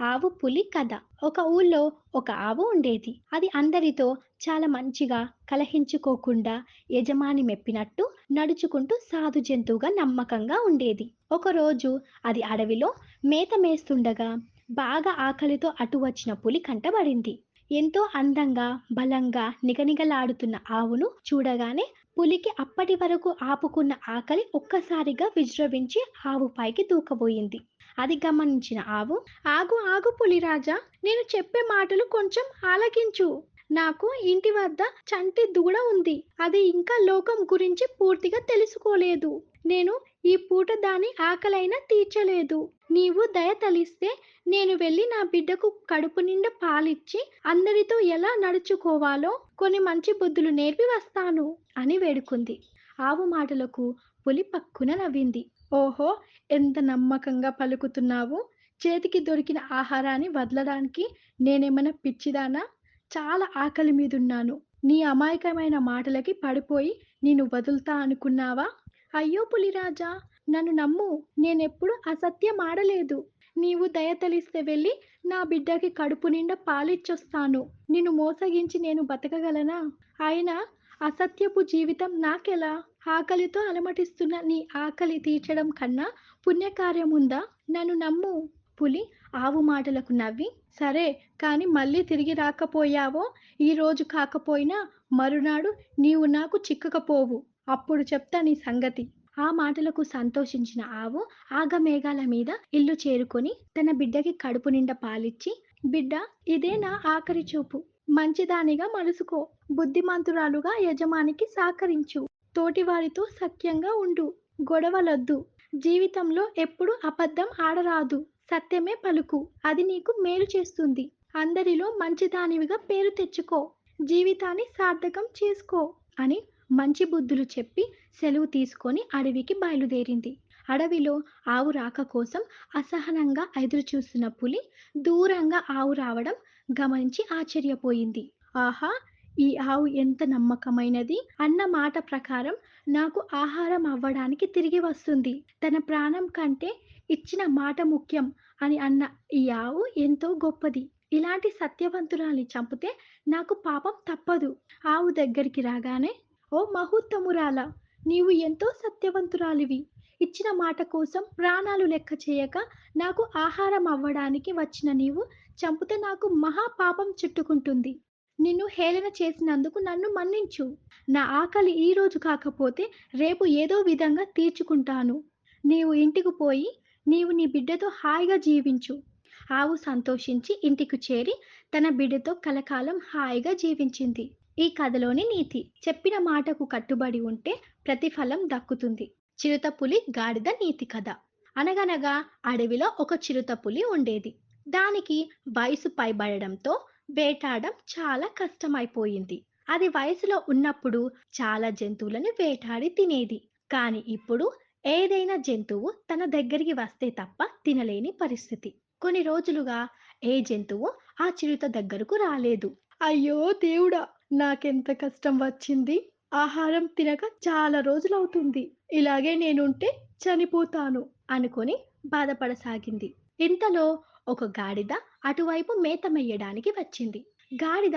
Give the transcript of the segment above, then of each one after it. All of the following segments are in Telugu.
ఆవు పులి కథ. ఒక ఊళ్ళో ఒక ఆవు ఉండేది. అది అందరితో చాలా మంచిగా కలహించుకోకుండా యజమాని మెప్పినట్టు నడుచుకుంటూ సాధు జంతువుగా నమ్మకంగా ఉండేది. ఒకరోజు అది అడవిలో మేత మేస్తుండగా బాగా ఆకలితో అటు వచ్చిన పులి కంటబడింది. ఎంతో అందంగా బలంగా నిగనిగలాడుతున్న ఆవును చూడగానే పులికి అప్పటి వరకు ఆపుకున్న ఆకలి ఒక్కసారిగా విజృంభించి ఆవు పైకి దూకబోయింది. అది గమనించిన ఆవు ఆగు ఆగు పులిరాజా నేను చెప్పే మాటలు కొంచెం ఆలకించు. నాకు ఇంటి వద్ద చంటి దూడ ఉంది. అది ఇంకా లోకం గురించి పూర్తిగా తెలుసుకోలేదు. నేను ఈ పూట దాని ఆకలైనా తీర్చలేదు. నీవు దయ తలిస్తే నేను వెళ్ళి నా బిడ్డకు కడుపు నిండా పాలిచ్చి అందరితో ఎలా నడుచుకోవాలో కొన్ని మంచి బుద్ధులు నేర్పి వస్తాను అని వేడుకుంది. ఆవు మాటలకు పులి పక్కున నవ్వింది. ఓహో! ఎంత నమ్మకంగా పలుకుతున్నావు. చేతికి దొరికిన ఆహారాన్ని వదలడానికి నేనేమైనా పిచ్చిదానా? చాలా ఆకలి మీదున్నాను. నీ అమాయకమైన మాటలకి పడిపోయి నేను వదులుతా అనుకున్నావా? అయ్యో పులిరాజా! నన్ను నమ్ము. నేనెప్పుడు అసత్యం ఆడలేదు. నీవు దయ తెలిస్తే వెళ్ళి నా బిడ్డకి కడుపు నిండా పాలిచ్చొస్తాను. నిన్ను మోసగించి నేను బతకగలనా? అయినా అసత్యపు జీవితం నాకెలా? ఆకలితో అలమటిస్తున్న నీ ఆకలి తీర్చడం కన్నా పుణ్యకార్యం ఉందా? నన్ను నమ్ము. పులి ఆవు మాటలకు నవ్వి సరే కానీ మళ్ళీ తిరిగి రాకపోయావో? ఈ రోజు కాకపోయినా మరునాడు నీవు నాకు చిక్కకపోవు. అప్పుడు చెప్తా నీ సంగతి. ఆ మాటలకు సంతోషించిన ఆవు ఆగమేఘాల మీద ఇల్లు చేరుకొని తన బిడ్డకి కడుపు నిండా పాలిచ్చి బిడ్డ ఇదే నా ఆఖరి చూపు. మంచిదానిగా మలుసుకో. బుద్ధిమంతురాలుగా యజమానికి సహకరించు. తోటివారితో సఖ్యంగా ఉండు. గొడవలొద్దు. జీవితంలో ఎప్పుడు అబద్ధం ఆడరాదు. సత్యమే పలుకు. అది నీకు మేలు చేస్తుంది. అందరిలో మంచిదానివిగా పేరు తెచ్చుకో. జీవితాన్ని సార్థకం చేసుకో అని మంచి బుద్ధులు చెప్పి సెలవు తీసుకొని అడవికి బయలుదేరింది. అడవిలో ఆవు రాక కోసం అసహనంగా ఎదురు చూస్తున్న పులి దూరంగా ఆవు రావడం గమనించి ఆశ్చర్యపోయింది. ఆహా! ఈ ఆవు ఎంత నమ్మకమైనది అన్న మాట ప్రకారం నాకు ఆహారం అవ్వడానికి తిరిగి వస్తుంది. తన ప్రాణం కంటే ఇచ్చిన మాట ముఖ్యం అని అన్న ఈ ఆవు ఎంతో గొప్పది. ఇలాంటి సత్యవంతురాల్ని చంపితే నాకు పాపం తప్పదు. ఆవు దగ్గరికి రాగానే ఓ మహోత్తమురాల నీవు ఎంతో సత్యవంతురాలివి. ఇచ్చిన మాట కోసం ప్రాణాలు లెక్క చేయక నాకు ఆహారం అవ్వడానికి వచ్చిన నీవు చంపితే నాకు మహా పాపం చుట్టుకుంటుంది. నిన్ను హేళన చేసినందుకు నన్ను మన్నించు. నా ఆకలి ఈ రోజు కాకపోతే రేపు ఏదో విధంగా తీర్చుకుంటాను. నీవు ఇంటికి పోయి నీవు నీ బిడ్డతో హాయిగా జీవించు. ఆవు సంతోషించి ఇంటికి చేరి తన బిడ్డతో కలకాలం హాయిగా జీవించింది. ఈ కథలోని నీతి చెప్పిన మాటకు కట్టుబడి ఉంటే ప్రతిఫలం దక్కుతుంది. చిరుతపులి గాడిద నీతి కథ. అనగనగా అడవిలో ఒక చిరుతపులి ఉండేది. దానికి వయసు పైబడడంతో వేటాడడం చాలా కష్టమైపోయింది. అది వయసులో ఉన్నప్పుడు చాలా జంతువులను వేటాడి తినేది. కానీ ఇప్పుడు ఏదైనా జంతువు తన దగ్గరికి వస్తే తప్ప తినలేని పరిస్థితి. కొన్ని రోజులుగా ఏ జంతువు ఆ చిరుత దగ్గరకు రాలేదు. అయ్యో దేవుడా! నాకెంత కష్టం వచ్చింది. ఆహారం తినక చాలా రోజులవుతుంది. ఇలాగే నేనుంటే చనిపోతాను అనుకొని బాధపడసాగింది. ఇంతలో ఒక గాడిద అటువైపు మేత మెయ్యడానికి వచ్చింది. గాడిద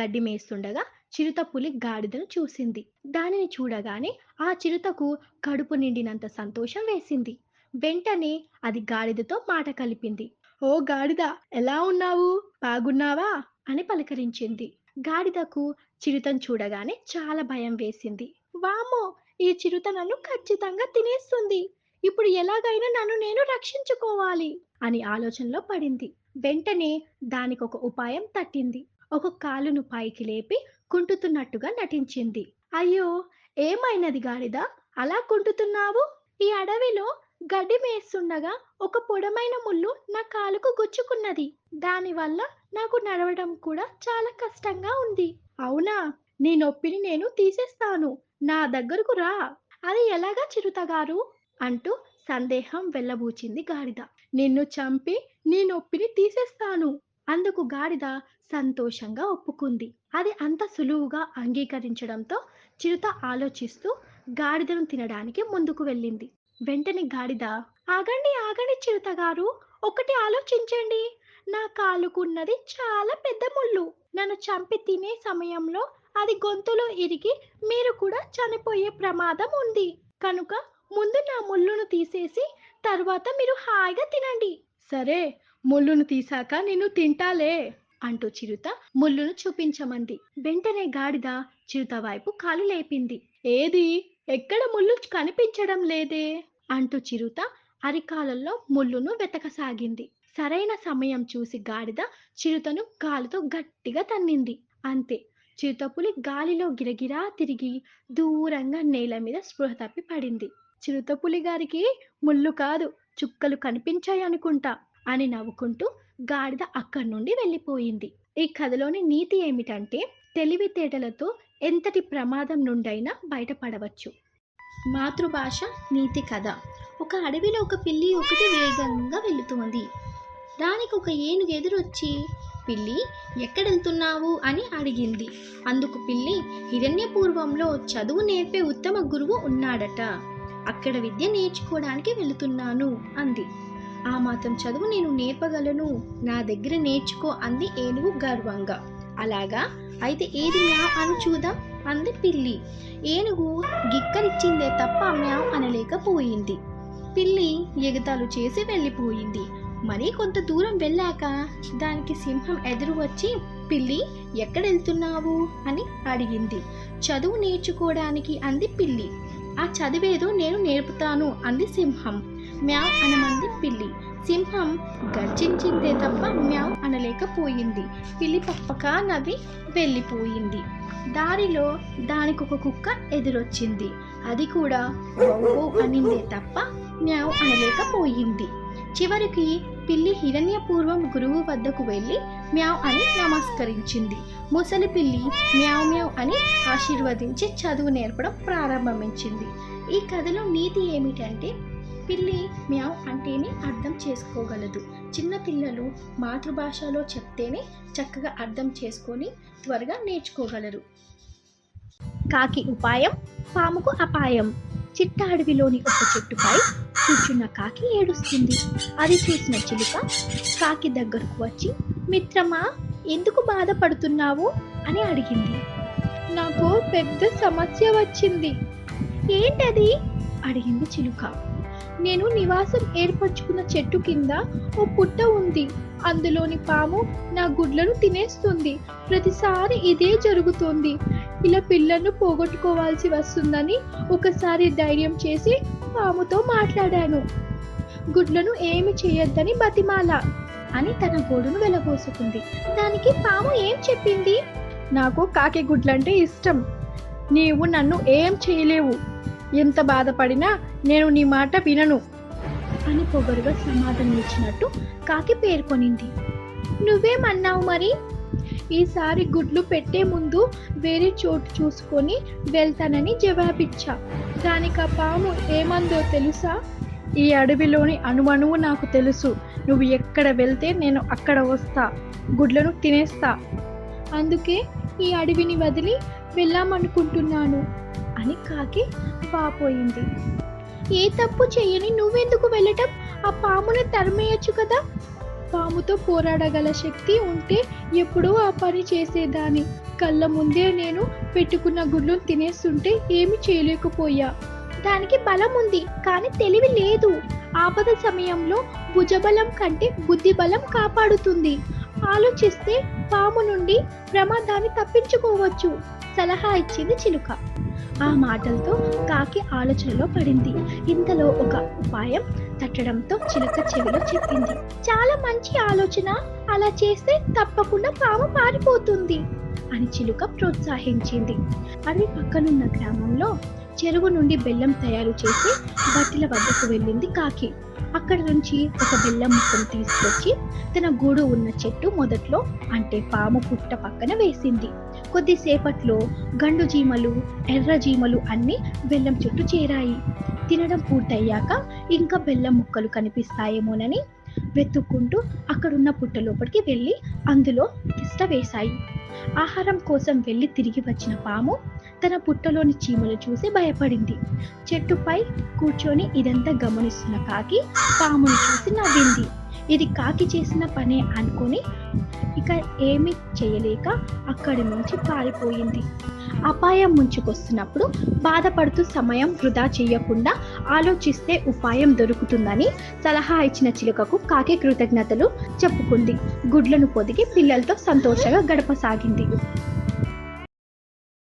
గడ్డి మేస్తుండగా చిరుత పులి గాడిదను చూసింది. దానిని చూడగానే ఆ చిరుతకు కడుపు నిండినంత సంతోషం వేసింది. వెంటనే అది గాడిదతో మాట కలిపింది. ఓ గాడిద ఎలా ఉన్నావు? బాగున్నావా? అని పలకరించింది. గాడిదకు చిరుతను చూడగానే చాలా భయం వేసింది. వామో ఈ చిరుత నన్ను ఖచ్చితంగా తినేస్తుంది. ఇప్పుడు ఎలాగైనా నన్ను నేను రక్షించుకోవాలి అని ఆలోచనలో పడింది. వెంటనే దానికి ఒక ఉపాయం తట్టింది. ఒక కాలును పైకి లేపి కుంటుతున్నట్టుగా నటించింది. అయ్యో ఏమైనది గాడిద? అలా కుంటుతున్నావు? ఈ అడవిలో గడ్డి మేస్తుండగా ఒక పొడమైన ముళ్ళు నా కాలుకు గుచ్చుకున్నది. దానివల్ల నాకు నడవడం కూడా చాలా కష్టంగా ఉంది. అవునా? నీ నొప్పిని నేను తీసేస్తాను. నా దగ్గరకు రా. అది ఎలాగా చిరుతగారు అంటూ సందేహం వెళ్ళబూచింది గాడిద. నిన్ను చంపి నీ నొప్పిని తీసేస్తాను అందుకు గాడిద సంతోషంగా ఒప్పుకుంది. అది అంత సులువుగా అంగీకరించడంతో చిరుత ఆలోచిస్తూ గాడిదను తినడానికి ముందుకు వెళ్ళింది. వెంటనే గాడిద ఆగండి ఆగండి చిరుత గారు ఒకటి ఆలోచించండి. నా కాలుకున్నది చాలా పెద్ద ముళ్ళు. నన్ను చంపి తినే సమయంలో అది గొంతులో ఇరిగి మీరు కూడా చనిపోయే ప్రమాదం ఉంది. కనుక ముందు నా ముళ్ళును తీసేసి తర్వాత మీరు హాయిగా తినండి. సరే ముళ్ళును తీసాక నేను తింటాలే అంటూ చిరుత ముళ్ళును చూపించమంది. వెంటనే గాడిద చిరుత వైపు కాలు లేపింది. ఏది? ఎక్కడ ముళ్ళు కనిపించడం లేదే? అంటూ చిరుత అరికాలల్లో ముళ్ళును వెతకసాగింది. సరైన సమయం చూసి గాడిద చిరుతను గాలితో గట్టిగా తన్నింది. అంతే చిరుతపులి గాలిలో గిరగిరా తిరిగి దూరంగా నేల మీద స్పృహ తప్పి పడింది. చిరుతపులి గారికి ముళ్ళు కాదు చుక్కలు కనిపించాయి అనుకుంటా అని నవ్వుకుంటూ గాడిద అక్కడి నుండి వెళ్ళిపోయింది. ఈ కథలోని నీతి ఏమిటంటే తెలివితేటలతో ఎంతటి ప్రమాదం నుండైనా బయటపడవచ్చు. మాతృభాష నీతి కథ. ఒక అడవిలో ఒక పిల్లి ఒకటి వేగంగా వెళుతుంది. దానికి ఒక ఏనుగు ఎదురొచ్చి పిల్లి ఎక్కడెళ్తున్నావు? అని అడిగింది. అందుకు పిల్లి హిరణ్యపూర్వంలో చదువు నేర్పే ఉత్తమ గురువు ఉన్నాడట. అక్కడ విద్య నేర్చుకోవడానికి వెళుతున్నాను అంది. ఆ మాత్రం చదువు నేను నేర్పగలను నా దగ్గర నేర్చుకో అంది ఏనుగు గర్వంగా. అలాగా? అయితే ఏది మ్యావ్ అని చూద్దాం అంది పిల్లి. ఏనుగు గిక్కరిచ్చిందే తప్ప మ్యావ్ అనలేకపోయింది. పిల్లి ఎగతాలు చేసి వెళ్ళిపోయింది. మరీ కొంత దూరం వెళ్ళాక దానికి సింహం ఎదురు వచ్చి పిల్లి ఎక్కడెళ్తున్నావు అని అడిగింది. చదువు నేర్చుకోవడానికి అంది పిల్లి. ఆ చదివేదో నేను నేర్పుతాను అంది సింహం. మ్యావ్ అనమంది పిల్లి. సింహం గర్జించిందే తప్ప మ్యావ్ అనలేకపోయింది. పిల్లి పప్పక నవ్వి వెళ్ళిపోయింది. దారిలో దానికి ఒక కుక్క ఎదురొచ్చింది. అది కూడా బౌ అనిందే తప్ప మ్యావ్ అనలేకపోయింది. చివరికి పిల్లి హిరణ్యపూర్వం గురువు వద్దకు వెళ్ళి మ్యావ్ అని నమస్కరించింది. ముసలి పిల్లి మ్యావ్ మ్యావ్ అని ఆశీర్వదించి చదువు నేర్పడం ప్రారంభించింది. ఈ కథలో నీతి ఏమిటంటే పిల్లి మ్యావ్ అంటేనే అర్థం చేసుకోగలదు. చిన్న పిల్లలు మాతృభాషలో చెప్తేనే చక్కగా అర్థం చేసుకొని త్వరగా నేర్చుకోగలరు. కాకి ఉపాయం పాముకు అపాయం. చిట్ట అడవిలోని ఒక చెట్టుపై కూర్చున్న కాకి ఏడుస్తుంది. అది చూసిన చిలుక కాకి దగ్గరకు వచ్చి మిత్రమా ఎందుకు బాధపడుతున్నావు? అని అడిగింది. నాకు పెద్ద సమస్య వచ్చింది. ఏంటది? అడిగింది చిలుక. నేను నివాసం ఏర్పరచుకున్న చెట్టు కింద ఓ పుట్ట ఉంది. అందులోని పాము నా గుడ్లను తినేస్తుంది. ప్రతిసారి ఇదే జరుగుతోంది. ఇలా పిల్లలను పోగొట్టుకోవాల్సి వస్తుందని ఒకసారి ధైర్యం చేసి పాముతో మాట్లాడాను. గుడ్లను ఏమి చేయొద్దని బతిమాల. అని తన గోడును వెలబోసుకుంది. దానికి పాము ఏం చెప్పింది? నాకు కాకి గుడ్లంటే ఇష్టం. నీవు నన్ను ఏం చేయలేవు. ఎంత బాధపడినా నేను నీ మాట వినను అని పొగరుగా సమాధానం ఇచ్చినట్టు కాకి పేర్కొనింది. నువ్వేమన్నావు మరి? ఈసారి గుడ్లు పెట్టే ముందు వేరే చోటు చూసుకొని వెళ్తానని జవాబిచ్చా. దానికి ఆ పాము ఏమందో తెలుసా? ఈ అడవిలోని అణువణువు నాకు తెలుసు. నువ్వు ఎక్కడ వెళ్తే నేను అక్కడ వస్తా గుడ్లను తినేస్తా. అందుకే ఈ అడవిని వదిలి వెళ్ళామనుకుంటున్నాను అని కాకి వాపోయింది ఏ తప్పు చేయని నువ్వెందుకు వెళ్ళటం? ఆ పామును తరిమేయచ్చు కదా. పాముతో పోరాడగల శక్తి ఉంటే ఎప్పుడో ఆ పని చేసేదాన్ని. కళ్ళ ముందే నేను పెట్టుకున్న గుడ్లను తినేస్తుంటే ఏమి చేయలేకపోయా. దానికి బలం ఉంది కానీ తెలివి లేదు. ఆపద సమయంలో భుజబలం కంటే బుద్ధి బలం కాపాడుతుంది. ఆలోచిస్తే పాము నుండి ప్రమాదాన్ని తప్పించుకోవచ్చు సలహా ఇచ్చింది చిలుక. ఆ మాటలతో కాకి ఆలోచనలో పడింది. ఇంతలో ఒక ఉపాయం తట్టడంతో చిలుక చెవిలో చెప్పింది చాలా మంచి ఆలోచన అలా చేస్తే తప్పకుండా పాము పారిపోతుంది అని చిలుక ప్రోత్సహించింది. అడవి పక్కనున్న గ్రామంలో చెరువు నుండి బెల్లం తయారు చేసి బట్టల వద్దకు వెళ్ళింది కాకి. అక్కడ నుంచి ఒక బెల్లం ముక్కను తీసుకొచ్చి తన గూడు ఉన్న చెట్టు మొదట్లో అంటే పాము పుట్ట పక్కన వేసింది. కొద్దిసేపట్లో గండు జీమలు ఎర్ర జీమలు అన్ని బెల్లం చుట్టూ చేరాయి. తినడం పూర్తయ్యాక ఇంకా బెల్లం ముక్కలు కనిపిస్తాయేమోనని వెతుక్కుంటూ అక్కడున్న పుట్ట లోపలికి వెళ్ళి అందులో తిష్ట వేశాయి. ఆహారం కోసం వెళ్ళి తిరిగి వచ్చిన పాము తన పుట్టలోని చీమలు చూసి భయపడింది. చెట్టుపై కూర్చొని ఇదంతా గమనిస్తున్న కాకి పామును చూసి నవ్వింది. ఇది కాకి చేసిన పనే అనుకొని ఇక ఏమీ చేయలేక అక్కడి నుంచి పారిపోయింది. అపాయం ముంచుకొస్తున్నప్పుడు బాధపడుతూ సమయం వృధా చేయకుండా ఆలోచిస్తే ఉపాయం దొరుకుతుందని సలహా ఇచ్చిన చిలుకకు కాకి కృతజ్ఞతలు చెప్పుకుంది. గుడ్లను పొదిగి పిల్లలతో సంతోషంగా గడపసాగింది.